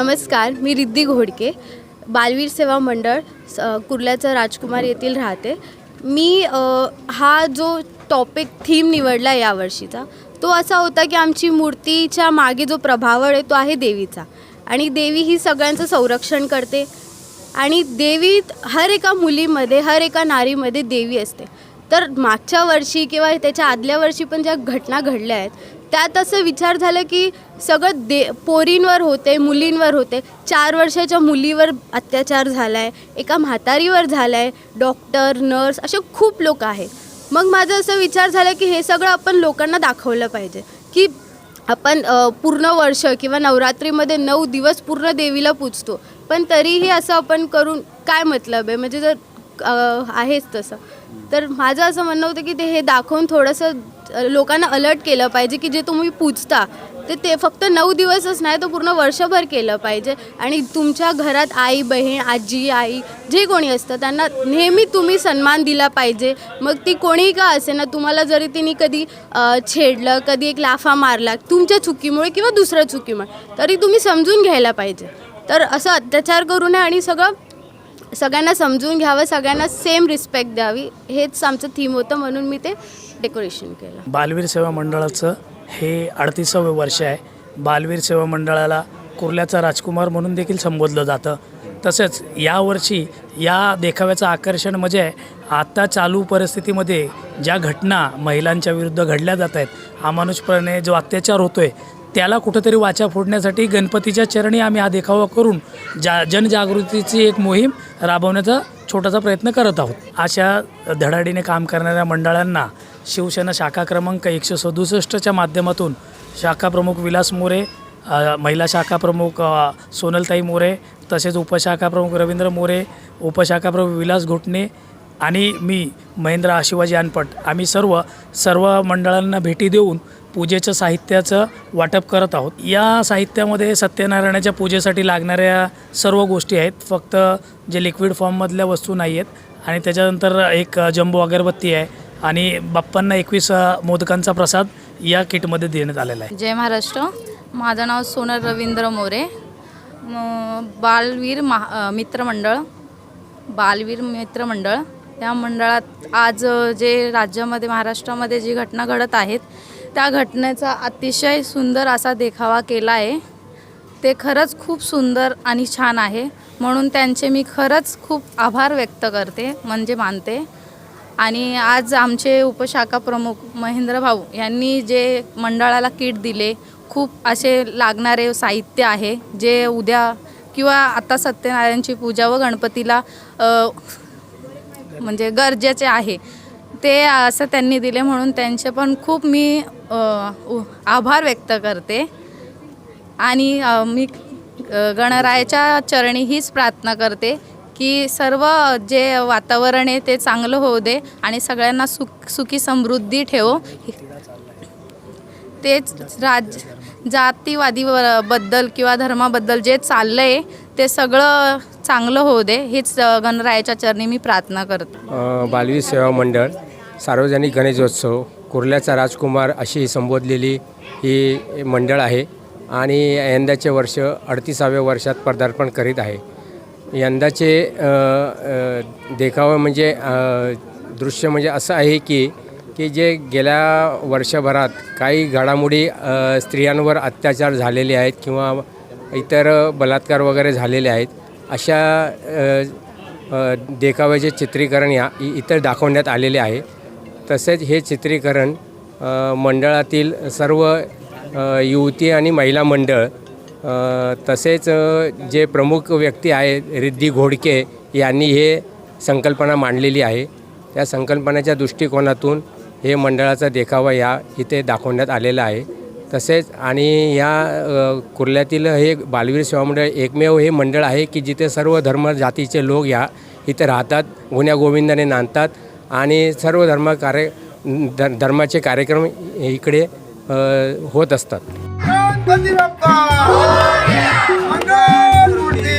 नमस्कार मी रिद्धी घोडके बालवीर सेवा मंडळ स- कुर्ल्याचं राजकुमार येथील राहते. मी हा जो टॉपिक थीम निवडला यावर्षीचा तो असा होता की आमची मूर्तीच्या मागे जो प्रभावळ आहे तो आहे देवीचा. आणि देवी ही सगळ्यांचं संरक्षण करते. आणि देवी हर एका मुलीमध्ये हर एका नारीमध्ये देवी असते. तर मागच्या वर्षी किंवा त्याच्या आदल्या वर्षी पण ज्या घटना घडल्या आहेत त्यात असं विचार झाला की सगळं दे पोरींवर होते मुलींवर होते. चार वर्षाच्या मुलीवर अत्याचार झाला आहे एका म्हातारीवर झाला आहे डॉक्टर नर्स असे खूप लोक आहेत. मग माझा असं विचार झाला की हे सगळं आपण लोकांना दाखवलं पाहिजे. की आपण पूर्ण वर्ष किंवा नवरात्रीमध्ये नऊ दिवस पूर्ण देवीला पूजतो. पण तरीही असं आपण करून काय मतलब आहे? म्हणजे जर आहेच तसं. तर माझं असं म्हणणं होतं की ते हे दाखवून थोडंसं लोकांना अलर्ट केलं पाहिजे की जे तुम्ही पूजता ते ते फक्त नऊ दिवसच नाही तर पूर्ण वर्षभर केलं पाहिजे. आणि तुमच्या घरात आई बहीण आजी आई जे कोणी असतं त्यांना नेहमी तुम्ही सन्मान दिला पाहिजे. मग ती कोणीही का असे ना तुम्हाला जरी तिने कधी छेडलं कधी एक लाफा मारला तुमच्या चुकीमुळे किंवा दुसऱ्या चुकीमुळे तरी तुम्ही समजून घ्यायला पाहिजे. तर असं अत्याचार करू नये आणि सगळं सगळ्यांना समजून घ्यावं सगळ्यांना सेम रिस्पेक्ट द्यावी. हेच आमचं थीम होतं म्हणून मी ते डेकोरेशन केलं. बालवीर सेवा मंडळाचं हे अडतीसावं वर्ष आहे. बालवीर सेवा मंडळाला कुर्ल्याचा राजकुमार म्हणून देखील संबोधलं जातं. तसंच यावर्षी या देखाव्याचं आकर्षण म्हणजे आत्ता चालू परिस्थितीमध्ये ज्या घटना महिलांच्या विरुद्ध घडल्या जात आहेत अमानुषपणे जो अत्याचार होतो आहे त्याला कुठंतरी वाचा फोडण्यासाठी गणपतीच्या चरणी आम्ही हा देखावा करून जा जनजागृतीची एक मोहीम राबवण्याचा छोटासा प्रयत्न करत आहोत. अशा धडाडीने काम करणाऱ्या मंडळांना शिवसेना शाखा क्रमांक एकशे सदुसष्टच्या माध्यमातून शाखा प्रमुख विलास मोरे महिला शाखा प्रमुख सोनलताई मोरे तसेच उपशाखा प्रमुख रवींद्र मोरे उपशाखा प्रमुख विलास घोटणे आणि मी महेंद्र आशिवाजी अनपट. आम्ही सर्व सर्व मंडळांना भेटी देऊन पूजेचं साहित्याचं वाटप करत आहोत. या साहित्यामध्ये सत्यनारायणाच्या पूजेसाठी लागणाऱ्या सर्व गोष्टी आहेत. फक्त जे लिक्विड फॉर्ममधल्या वस्तू नाही आहेत आणि त्याच्यानंतर एक जम्बो अगरबत्ती आहे. आणि बाप्पांना एकवीस मोदकांचा प्रसाद या किटमध्ये देण्यात आलेला आहे. जय महाराष्ट्र. माझं नाव सोनल रवींद्र मोरे. बालवीर महा मित्रमंडळ बालवीर मित्रमंडळ या मंडळात आज जे राज्यामध्ये महाराष्ट्रामध्ये जी घटना घडत आहेत त्या घटनेचा अतिशय सुंदर असा देखावा केला आहे. ते खरंच खूप सुंदर आणि छान आहे. म्हणून त्यांचे मी खरंच खूप आभार व्यक्त करते म्हणजे मानते. आणि आज आमचे उपशाखा प्रमुख महेंद्र भाऊ यांनी जे मंडळाला किट दिले खूप असे लागणारे साहित्य आहे जे उद्या किंवा आता सत्यनारायणची पूजा व गणपतीला म्हणजे गरजेचे आहे. ते असं त्यांनी दिले म्हणून त्यांचे पण खूप मी उ- आभार व्यक्त करते. आणि मी गणरायाच्या चरणी हीच प्रार्थना करते की सर्व जे वातावरण आहे ते चांगलं होऊ दे आणि सगळ्यांना सुख सुखी समृद्धी ठेवो. तेच राज जातीवादी बद्दल किंवा धर्माबद्दल जे चाललं आहे ते सगळं चांगलं होऊ दे. हीच गणरायाच्या चरणी मी प्रार्थना करतो. बालवी सेवा मंडळ सार्वजनिक गणेशोत्सव कुर्ल्याचा राजकुमार अशी संबोधलेली ही मंडळ आहे आणि यंदाचे वर्ष अडतीसाव्या वर्षात पदार्पण करीत आहे. यंदाचे देखावं देखावा म्हणजे दृश्य म्हणजे असं आहे की की जे गेल्या वर्षभरात काही घडामोडी स्त्रियांवर अत्याचार झालेले आहेत किंवा इतर बलात्कार वगैरे झालेले आहेत अशा देखाव्याचे चित्रीकरण या इतर दाखवण्यात आलेले आहे. तसेच हे चित्रीकरण मंडळातील सर्व युवती आणि महिला मंडळ तसेच जे प्रमुख व्यक्ती आहेत रिद्धी घोडके यांनी हे संकल्पना मांडलेली आहे. त्या संकल्पनेच्या दृष्टिकोनातून हे मंडळाचा देखावा या इथे दाखवण्यात आलेला आहे. तसेच आणि या कुर्ल्यातील हे बालवीर सेवा मंडळ एकमेव हे मंडळ आहे की जिथे सर्व धर्म जातीचे लोक या इथे राहतात गुण्या गोविंदाने नांदतात आणि सर्व धर्म कार्य धर्माचे कार्यक्रम इकडे होत असतात. ಬಂದಿರಪ್ಪ ಮಂಗಳೂರ್ತಿ